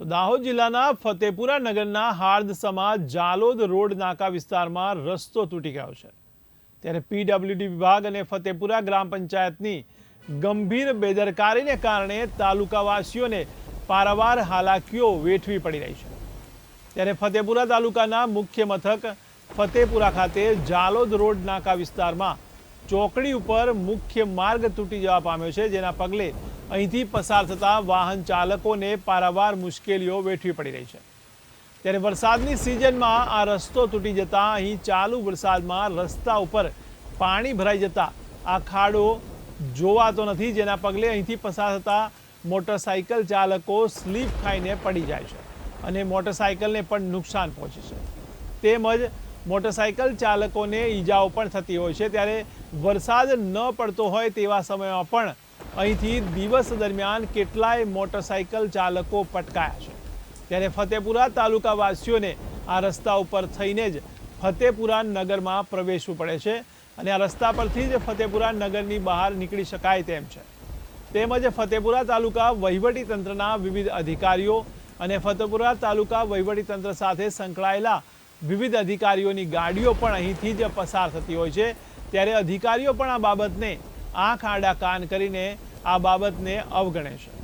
તો દાહોદ જિલ્લાના ફતેપુરા નગરના હાર્દસમા જાલોદ રોડ નાકા વિસ્તારમાં રસ્તો તૂટી ગયો છે. ત્યારે પીડબ્લ્યુડી વિભાગ અને ફતેપુરા ગ્રામ પંચાયતની ગંભીર બેદરકારીને કારણે તાલુકાવાસીઓને પારાવાર હાલાકીઓ વેઠવી પડી રહી છે. ત્યારે ફતેપુરા તાલુકાના મુખ્ય મથક ફતેપુરા ખાતે જાલોદ રોડ નાકા વિસ્તારમાં ચોકડી ઉપર મુખ્ય માર્ગ તૂટી જવા પામ્યો છે, જેના પગલે અહીંથી પસાર થતા વાહન ચાલકોને પારાવાર મુશ્કેલીઓ વેઠવી પડી રહી છે. ત્યારે વરસાદની સિઝનમાં આ રસ્તો તૂટી જતા અહીં ચાલુ વરસાદમાં રસ્તા ઉપર પાણી ભરાઈ જતા આ ખાડો જોવાતો નથી, જેના પગલે અહીંથી પસાર થતા મોટરસાઇકલ ચાલકો સ્લીપ ખાઈને પડી જાય છે અને મોટરસાઇકલને પણ નુકસાન પહોંચે છે. તેમજ મોટરસાઇકલ ચાલકોને ઈજાઓ પણ થતી હોય છે. ત્યારે વરસાદ ન પડતો હોય તેવા સમયમાં પણ અહીંથી દિવસ દરમિયાન કેટલાય મોટરસાઇકલ ચાલકો પટકાયા છે. ત્યારે ફતેપુરા તાલુકાવાસીઓને આ રસ્તા ઉપર થઈને જ ફતેપુરા નગરમાં પ્રવેશવું પડે છે અને આ રસ્તા પરથી જ ફતેપુરા નગરની બહાર નીકળી શકાય તેમ છે. તેમજ ફતેપુરા તાલુકા વહીવટી તંત્રના વિવિધ અધિકારીઓ અને ફતેપુરા તાલુકા વહીવટી તંત્ર સાથે સંકળાયેલા વિવિધ અધિકારીઓની ગાડીઓ પણ અહીંથી જ પસાર થતી હોય છે. ત્યારે અધિકારીઓ પણ આ બાબતને આંખ આડા કાન કરીને આ બાબતને અવગણે છે.